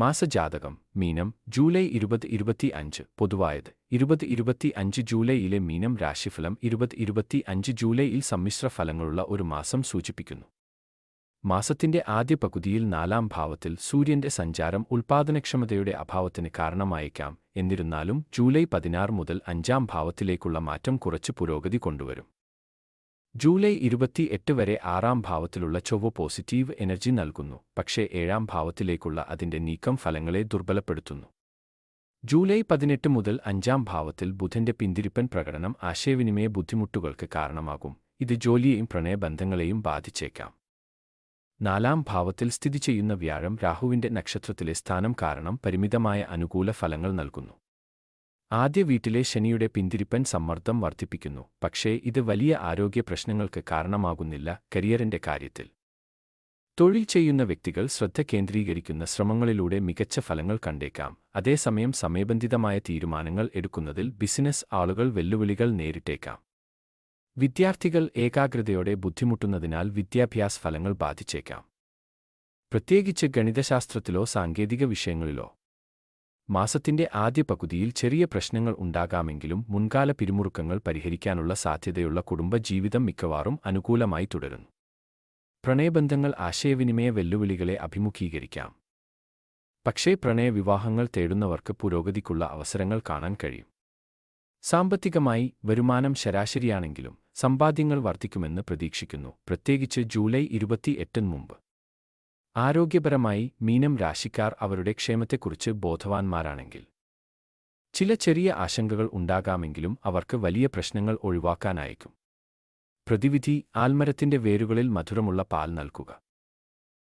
മാസജാതകം മീനം July ഇരുപത് ഇരുപത്തി അഞ്ച് പൊതുവായത്. ഇരുപത് ഇരുപത്തി അഞ്ച് ജൂലൈയിലെ മീനം രാശിഫലം ഇരുപത് ഇരുപത്തി അഞ്ച് ജൂലൈയിൽ സമ്മിശ്ര ഫലങ്ങളുള്ള ഒരു മാസം സൂചിപ്പിക്കുന്നു. മാസത്തിന്റെ ആദ്യ പകുതിയിൽ നാലാം ഭാവത്തിൽ സൂര്യന്റെ സഞ്ചാരം ഉൽപാദനക്ഷമതയുടെ അഭാവത്തിന് കാരണമായേക്കാം. എന്നിരുന്നാലും ജൂലൈ പതിനാറ് മുതൽ അഞ്ചാം ഭാവത്തിലേക്കുള്ള മാറ്റം കുറച്ച് പുരോഗതി കൊണ്ടുവരും. ജൂലൈ ഇരുപത്തിയെട്ട് വരെ ആറാം ഭാവത്തിലുള്ള ചൊവ്വ പോസിറ്റീവ് എനർജി നൽകുന്നു പക്ഷേ ഏഴാം ഭാവത്തിലേക്കുള്ള അതിന്റെ നീക്കം ഫലങ്ങളെ ദുർബലപ്പെടുത്തുന്നു. ജൂലൈ പതിനെട്ട് മുതൽ അഞ്ചാം ഭാവത്തിൽ ബുധന്റെ പിന്തിരിപ്പൻ പ്രകടനം ആശയവിനിമയ ബുദ്ധിമുട്ടുകൾക്ക് കാരണമാകും ഇത് ജോലിയെയും പ്രണയബന്ധങ്ങളെയും ബാധിച്ചേക്കാം. നാലാം ഭാവത്തിൽ സ്ഥിതി ചെയ്യുന്ന വ്യാഴം രാഹുവിന്റെ നക്ഷത്രത്തിലെ സ്ഥാനം കാരണം പരിമിതമായ അനുകൂല ഫലങ്ങൾ നൽകുന്നു. ആദ്യ വീട്ടിലെ ശനിയുടെ പിന്തിരിപ്പൻ സമ്മർദ്ദം വർദ്ധിപ്പിക്കുന്നു. പക്ഷേ ഇത് വലിയ ആരോഗ്യ പ്രശ്നങ്ങൾക്ക് കാരണമാകുന്നില്ല കരിയറിന്റെ കാര്യത്തിൽ. തൊഴിൽ ചെയ്യുന്ന വ്യക്തികൾ ശ്രദ്ധ കേന്ദ്രീകരിക്കുന്ന ശ്രമങ്ങളിലൂടെ മികച്ച ഫലങ്ങൾ കണ്ടേക്കാം. അതേസമയം സമയബന്ധിതമായ തീരുമാനങ്ങൾ എടുക്കുന്നതിൽ ബിസിനസ് ആളുകൾ വെല്ലുവിളികൾ നേരിട്ടേക്കാം. വിദ്യാർത്ഥികൾ ഏകാഗ്രതയോടെ ബുദ്ധിമുട്ടുന്നതിനാൽ വിദ്യാഭ്യാസ ഫലങ്ങൾ ബാധിച്ചേക്കാം. പ്രത്യേകിച്ച് ഗണിതശാസ്ത്രത്തിലോ സാങ്കേതിക വിഷയങ്ങളിലോ. മാസത്തിന്റെ ആദ്യ പകുതിയിൽ ചെറിയ പ്രശ്നങ്ങൾ ഉണ്ടാകാമെങ്കിലും മുൻകാല പിരിമുറുക്കങ്ങൾ പരിഹരിക്കാനുള്ള സാധ്യതയുള്ള കുടുംബജീവിതം മിക്കവാറും അനുകൂലമായി തുടരുന്നു. പ്രണയബന്ധങ്ങൾ ആശയവിനിമയ വെല്ലുവിളികളെ അഭിമുഖീകരിക്കാം. പക്ഷേ പ്രണയവിവാഹങ്ങൾ തേടുന്നവർക്ക് പുരോഗതിക്കുള്ള അവസരങ്ങൾ കാണാൻ കഴിയും. സാമ്പത്തികമായി വരുമാനം ശരാശരിയാണെങ്കിലും സമ്പാദ്യങ്ങൾ വർദ്ധിക്കുമെന്ന് പ്രതീക്ഷിക്കുന്നു. പ്രത്യേകിച്ച് ജൂലൈ ഇരുപത്തിയെട്ടിന് മുമ്പ്. ആരോഗ്യപരമായി മീനം രാശിക്കാർ അവരുടെ ക്ഷേമത്തെക്കുറിച്ച് ബോധവാന്മാരാണെങ്കിൽ. ചില ചെറിയ ആശങ്കകൾ ഉണ്ടാകാമെങ്കിലും അവർക്ക് വലിയ പ്രശ്നങ്ങൾ ഒഴിവാക്കാനായേക്കും പ്രതിവിധി ആൽമരത്തിന്റെ വേരുകളിൽ മധുരമുള്ള പാൽ നൽകുക.